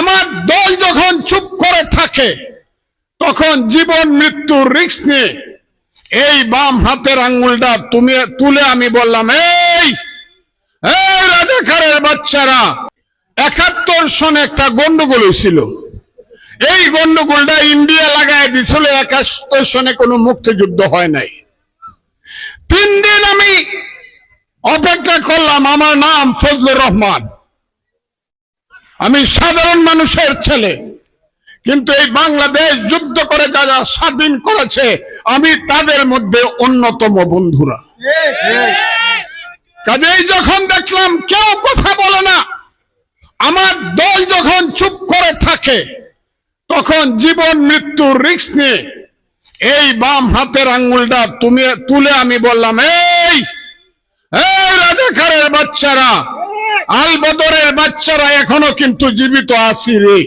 আমার দল যখন চুপ করে থাকে, তখন জীবন মৃত্যুর রিস্ক নিয়ে, এই বাম হাতের আঙ্গুলটা তুমি, তুলে আমি বললাম, এই এই রাজাকারের বাচ্চারা, একাত্তর সনে একটা গন্ডগোল হয়েছিল। এই গন্ডগোলটা ইন্ডিয়া লাগাই দিছিল, একাত্তর সনে কোনো মুক্তিযুদ্ধ হয় নাই। তিন দিন আমি অপেক্ষা করলাম, আমার নাম ফজলুর রহমান। আমি সাধারণ মানুষের ছেলে, কিন্তু এই বাংলাদেশ যুদ্ধ করে যারা স্বাধীন করেছে, আমি তাদের মধ্যে অন্যতম বন্ধুরা। কাজেই যখন দেখলাম কেউ কথা বলে না, আমার দল যখন চুপ করে থাকে, তখন জীবন মৃত্যুর রিস্ক নিয়ে এই বাম হাতের আঙ্গুলটা তুমি তুলে আমি বললাম এই রাজাকারের বাচ্চারা আল বদরের বাচ্চারা এখনও কিন্তু জীবিত আসি রে।